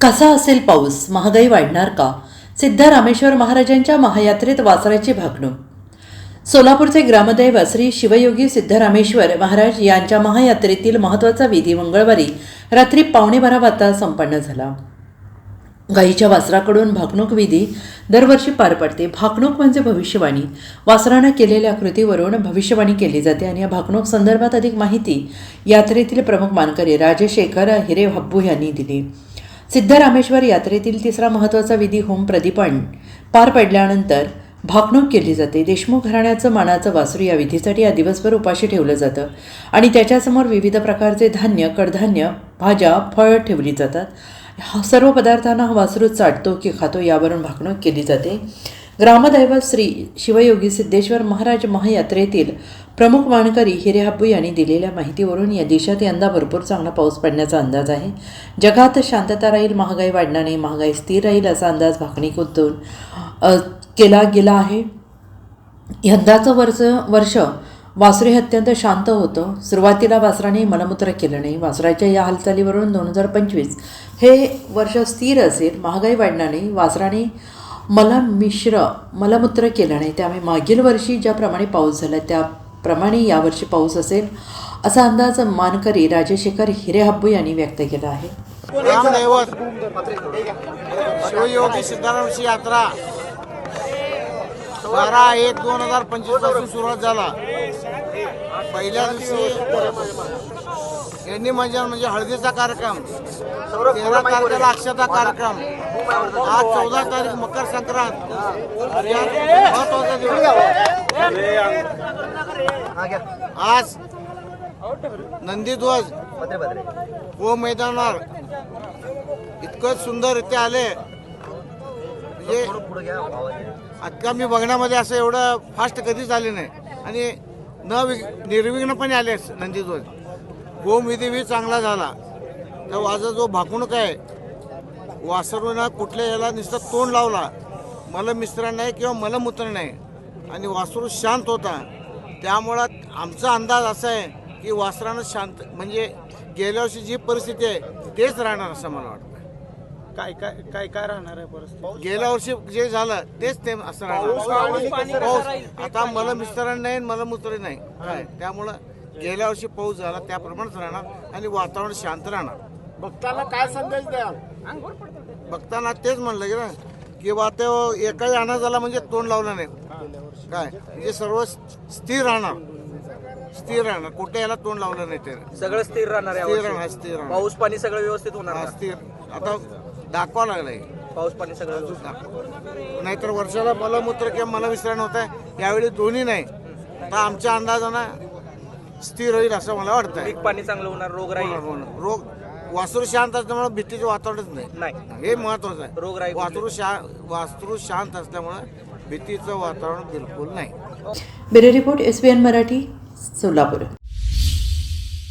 कसा असेल पाऊस? महागाई वाढणार का? सिद्धरामेश्वर महाराजांच्या महायात्रेत वासराची भागणूक सोलापूरचे ग्रामदैव श्री शिवयोगी सिद्धरामेश्वर महाराज यांच्या महायात्रेतील महत्त्वाचा विधी मंगळवारी रात्री पावणे बारा वाजता संपन्न झाला. गाईच्या वासराकडून भाकणूक विधी दरवर्षी पार पडते. भाकणूक म्हणजे भविष्यवाणी. वासरानं केलेल्या कृतीवरून भविष्यवाणी केली जाते आणि या भाकणूक संदर्भात अधिक माहिती यात्रेतील प्रमुख मानकरी राजशेखर हिरे हब्बू यांनी दिली. सिद्धरामेश्वर यात्रेतील तिसरा महत्त्वाचा विधी होम प्रदीपण. पार पडल्यानंतर भाकणूक केली जाते. देशमुख घराण्याचं मानाचं वासरू या विधीसाठी या दिवसभर उपाशी ठेवलं जातं आणि त्याच्यासमोर विविध प्रकारचे धान्य कडधान्य भाज्या फळ ठेवली जातात. सर्व पदार्थांना हा वासरू चाटतो की खातो यावरून भाकणूक केली जाते. ग्रामदैवत श्री शिवयोगी सिद्धेश्वर महाराज महायात्रेतील प्रमुख मानकरी हिरे हापू यांनी दिलेल्या माहितीवरून या देशात यंदा भरपूर चांगला पाऊस पडण्याचा अंदाज आहे. जगात शांतता राहील महागाई वाढणार नाही महागाई स्थिर राहील असा अंदाज भाकणीकडून अ, केला गेला आहे. यंदाचं वर्ष वर्ष वासरे अत्यंत शांत होतं. सुरुवातीला वासराने मलमूत्र केलं नाही. वासराच्या या हालचालीवरून दोन हजार पंचवीस हे वर्ष स्थिर असेल महागाई वाढणार नाही. वासराने मला मिश्र मलमूत्र केलं नाही. त्यामुळे मागील वर्षी ज्याप्रमाणे पाऊस झाला त्याप्रमाणे यावर्षी पाऊस असेल असा अंदाज मानकरी राजशेखर हिरेहब्बू यांनी व्यक्त केला आहे. शिवयोगी सिद्धारामची यात्रा. बारा एक दोन हजार पंचवीसपासून सुरुवात झाला. पहिल्या दिवशी यांनी म्हणजे म्हणजे हळदीचा कार्यक्रम तेरा तारखेला अक्षता कार्यक्रम. आज चौदा तारीख मकर संक्रांत. महत्त्वाचा दिवस. आज नंदीध्वज व मैदानावर. इतकं सुंदर इथे आले. म्हणजे आता मी बघण्यामध्ये असं एवढं फास्ट कधीच आले नाही. आणि न निर्विघ्नपणे आले नंदीध्वज. गोमविधी बी चांगला झाला. तर माझा जो भाकणूक आहे वासरूनं कुठल्या याला नुसतं तोंड लावला. मलमिश्रण नाही किंवा मलमूत्र नाही. आणि वासरू शांत होता. त्यामुळं आमचा अंदाज असा आहे की वासरानं शांत म्हणजे गेल्या वर्षी जी परिस्थिती आहे तेच राहणार असं मला वाटतं. काय काय काय काय राहणार आहे परिस्थिती? गेल्या वर्षी जे झालं तेच ते असं राहणार. पाऊस आता मला मिस्टरांना नाही मला मुत्र नाही. काय त्यामुळं गेल्या वर्षी पाऊस झाला त्याप्रमाणेच राहणार आणि वातावरण शांत राहणार. भक्तांना काय संदेश द्याल? बघताना तेच म्हणलं की ना की बा ते एकाही आणा झाला म्हणजे तोंड लावलं नाही. काय? म्हणजे सर्व स्थिर राहणार. स्थिर राहणार. कुठे याला तोंड लावलं नाही ते. सगळं स्थिर राहणार आहे स्थिर यावर्षी. राहणार स्थिर राहणार. पाऊस पाणी सगळं व्यवस्थित होणार हा, ना? स्थिर. आता दाखवा लागलाय. पाऊस पाणी सगळं व्यवस्थित. नाहीतर वर्षाला मलमूत्र किंवा मलविसरण होत आहे. यावेळी दोन्ही नाही. तर आमच्या अंदाजानं स्थिर होईल असं मला वाटतंय. पीक पाणी चांगलं होणार रोगराई रोग वासरू शांत असल्यामुळे भीतीचं वातावरणच नाही. नाही. हे महत्वाचं आहे. रोगराई वासरू शा वासरू शांत असल्यामुळे भीतीचं वातावरण बिलकुल नाही. Bureau report S B N Marathi Solapur.